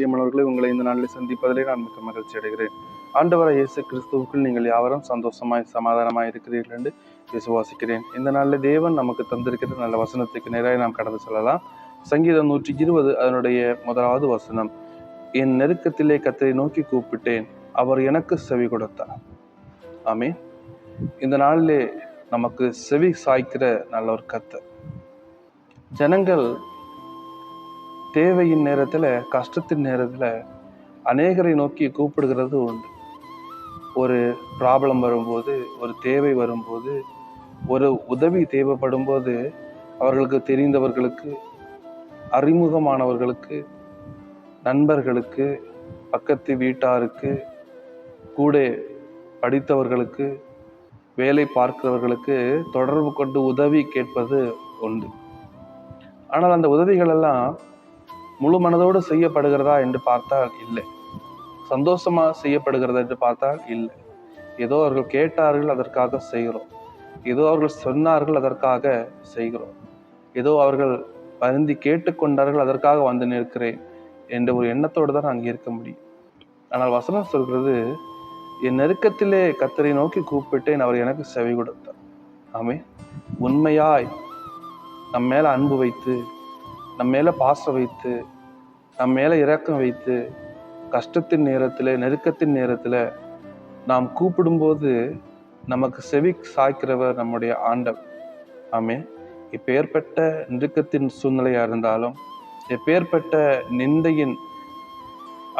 இந்த நாளில் சந்திப்பதிலே நான் மிக்க மகிழ்ச்சி அடைகிறேன். ஆண்டவர இயேசு கிறிஸ்துவுக்குள் நீங்கள் யாவரும் சந்தோஷமாய் சமாதானமாய் இருக்கிறீர்கள் என்று விசுவாசிக்கிறேன் இந்த நாளில் தேவன் நமக்கு தந்திருக்கிற நல்ல வசனத்துக்கு நேராக நாம் கடந்து செல்லலாம். சங்கீதம் நூற்றி இருபது அதனுடைய முதலாவது வசனம். என் நெருக்கத்திலே கத்தரை நோக்கி கூப்பிட்டேன் அவர் எனக்கு செவி கொடுத்தார். ஆமே இந்த நாளிலே நமக்கு செவி சாய்க்கிற நல்ல ஒரு கத்தை ஜனங்கள் தேவையின் நேரத்தில் கஷ்டத்தின் நேரத்தில் அநேகரை நோக்கி கூப்பிடுகிறது உண்டு. ஒரு ப்ராப்ளம் வரும்போது ஒரு தேவை வரும்போது ஒரு உதவி தேவைப்படும் போது அவர்களுக்கு தெரிந்தவர்களுக்கு அறிமுகமானவர்களுக்கு நண்பர்களுக்கு பக்கத்து வீட்டாருக்கு கூட படித்தவர்களுக்கு வேலை பார்க்கிறவர்களுக்கு தொடர்பு கொண்டு உதவி கேட்பது உண்டு. ஆனால் அந்த உதவிகளெல்லாம் முழு மனதோடு செய்யப்படுகிறதா என்று பார்த்தால் இல்லை. சந்தோஷமாக செய்யப்படுகிறதா என்று பார்த்தால் இல்லை. ஏதோ அவர்கள் கேட்டார்கள் அதற்காக செய்கிறோம். ஏதோ அவர்கள் சொன்னார்கள் அதற்காக செய்கிறோம். ஏதோ அவர்கள் வருந்தி கேட்டுக்கொண்டார்கள் அதற்காக வந்து நிற்கிறேன் என்ற ஒரு எண்ணத்தோடு தான் அங்கே இருக்க முடியும். ஆனால் வசனம் சொல்கிறது என் நெருக்கத்திலே கத்தரை நோக்கி கூப்பிட்டேன் அவர் எனக்கு செவி கொடுத்தார். ஆமே உண்மையாய் நம்ம மேலே அன்பு வைத்து நம்ம மேலே பாசம் வைத்து நம் மேலே இறக்கம் வைத்து கஷ்டத்தின் நேரத்தில் நெருக்கத்தின் நேரத்தில் நாம் கூப்பிடும்போது நமக்கு செவி சாய்க்கிறவர் நம்முடைய ஆண்டவர். ஆமே இப்பேற்பட்ட நெருக்கத்தின் சூழ்நிலையாக இருந்தாலும் எப்பேற்பட்ட நிந்தையின்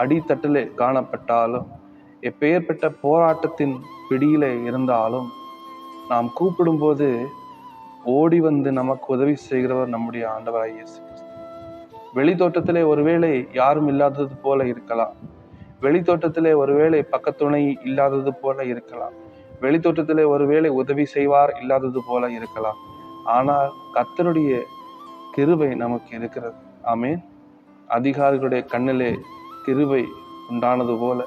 அடித்தட்டிலே காணப்பட்டாலும் எப்பேற்பட்ட போராட்டத்தின் பிடியில் இருந்தாலும் நாம் கூப்பிடும்போது ஓடி வந்து நமக்கு உதவி செய்கிறவர் நம்முடைய ஆண்டவராக இயேசு கிறிஸ்து. வெளித்தோட்டத்திலே ஒருவேளை யாரும் இல்லாதது போல இருக்கலாம். வெளித்தோட்டத்திலே ஒருவேளை பக்கத்துணை இல்லாதது போல இருக்கலாம். வெளித்தோட்டத்திலே ஒருவேளை உதவி செய்வார் இல்லாதது போல இருக்கலாம். ஆனால் கத்தருடைய கிருபை நமக்கு இருக்கிறது. ஆமேன். அதிகாரிகளுடைய கண்ணிலே கிருபை உண்டானது போல.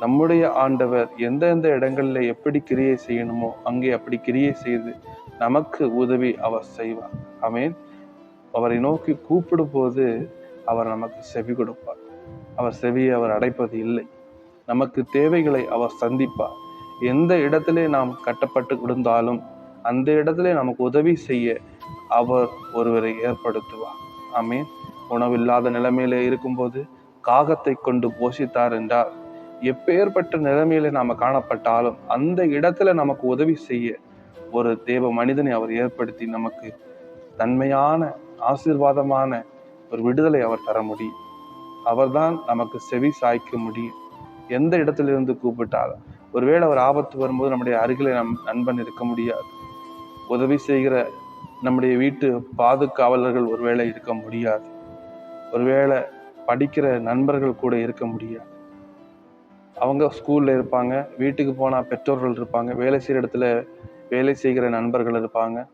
நம்முடைய ஆண்டவர் எந்தெந்த இடங்களில் எப்படி கிரியை செய்யணுமோ அங்கே அப்படி கிரியை செய்து நமக்கு உதவி அவர் செய்வார். ஆமேன். அவரை நோக்கி கூப்பிடும் போது அவர் நமக்கு செவி கொடுப்பார். அவர் செவியை அவர் அடைப்பது இல்லை. நமக்கு தேவைகளை அவர் சந்திப்பார். எந்த இடத்திலே நாம் கட்டப்பட்டு கொடுத்தாலும் அந்த இடத்திலே நமக்கு உதவி செய்ய அவர் ஒருவரை ஏற்படுத்துவார். ஆமீன். உணவில்லாத நிலைமையில இருக்கும்போது காகத்தை கொண்டு போஷித்தார் என்றால் எப்பேற்பட்ட நிலைமையில நாம் காணப்பட்டாலும் அந்த இடத்துல நமக்கு உதவி செய்ய ஒரு தேவ மனிதனை அவர் ஏற்படுத்தி நமக்கு நன்மையான ஆசீர்வாதமான ஒரு விடுதலை அவர் தர முடியும் அவர்தான் நமக்கு செவி சாய்க்க முடியும் எந்த இடத்திலிருந்து கூப்பிட்டாலும் ஒருவேளை அவர் ஆபத்து வரும்போது நம்முடைய அருகிலே நம் நண்பன் இருக்க முடியாது. உதவி செய்கிற நம்முடைய வீட்டு பாதுகாவலர்கள் ஒருவேளை இருக்க முடியாது. ஒருவேளை படிக்கிற நண்பர்கள் கூட இருக்க முடியாது. அவங்க ஸ்கூலில் இருப்பாங்க வீட்டுக்கு போனால் பெற்றோர்கள் இருப்பாங்க வேலை செய்கிற இடத்துல வேலை செய்கிற நண்பர்கள் இருப்பாங்க.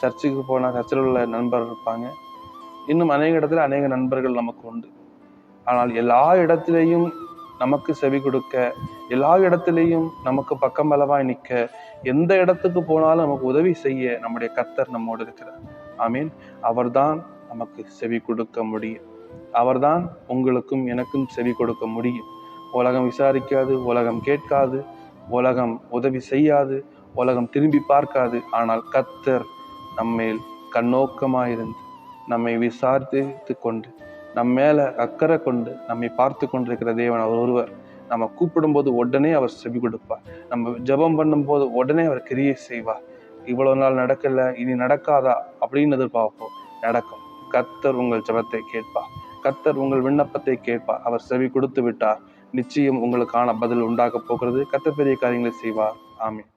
சர்ச்சுக்கு போனால் சர்ச்சில் உள்ள நண்பர் இருப்பாங்க. இன்னும் அநேக இடத்துல அநேக நண்பர்கள் நமக்கு உண்டு. ஆனால் எல்லா இடத்திலையும் நமக்கு செவி கொடுக்க எல்லா இடத்திலையும் நமக்கு பக்கம்பலமாய் நிற்க எந்த இடத்துக்கு போனாலும் நமக்கு உதவி செய்ய நம்முடைய கத்தர் நம்மோடு இருக்கிறார். ஆமீன். அவர்தான் நமக்கு செவி கொடுக்க முடியும். அவர்தான் உங்களுக்கும் எனக்கும் செவி கொடுக்க முடியும். உலகம் விசாரிக்காது உலகம் கேட்காது உலகம் உதவி செய்யாது உலகம் திரும்பி பார்க்காது. ஆனால் கத்தர் நம்மேல் கண்ணோக்கமாயிருந்து நம்மை விசாரித்து கொண்டு நம்ம மேல அக்கறை கொண்டு நம்மை பார்த்து கொண்டிருக்கிற தேவன் அவர் ஒருவர் நம்ம கூப்பிடும்போது உடனே அவர் செவி கொடுப்பார். நம்ம ஜெபம் பண்ணும்போது உடனே அவர் கிரியை செய்வார். இவ்வளவு நாள் நடக்கல இனி நடக்காதா அப்படின்னு எதிர்பார்ப்போம். நடக்கும். கத்தர் உங்கள் ஜெபத்தை கேட்பார். கத்தர் உங்கள் விண்ணப்பத்தை கேட்பார். அவர் செவி கொடுத்து விட்டார். நிச்சயம் உங்களுக்கான பதில் உண்டாக போகிறது. கத்த பெரிய காரியங்களை செய்வார். ஆமீன்.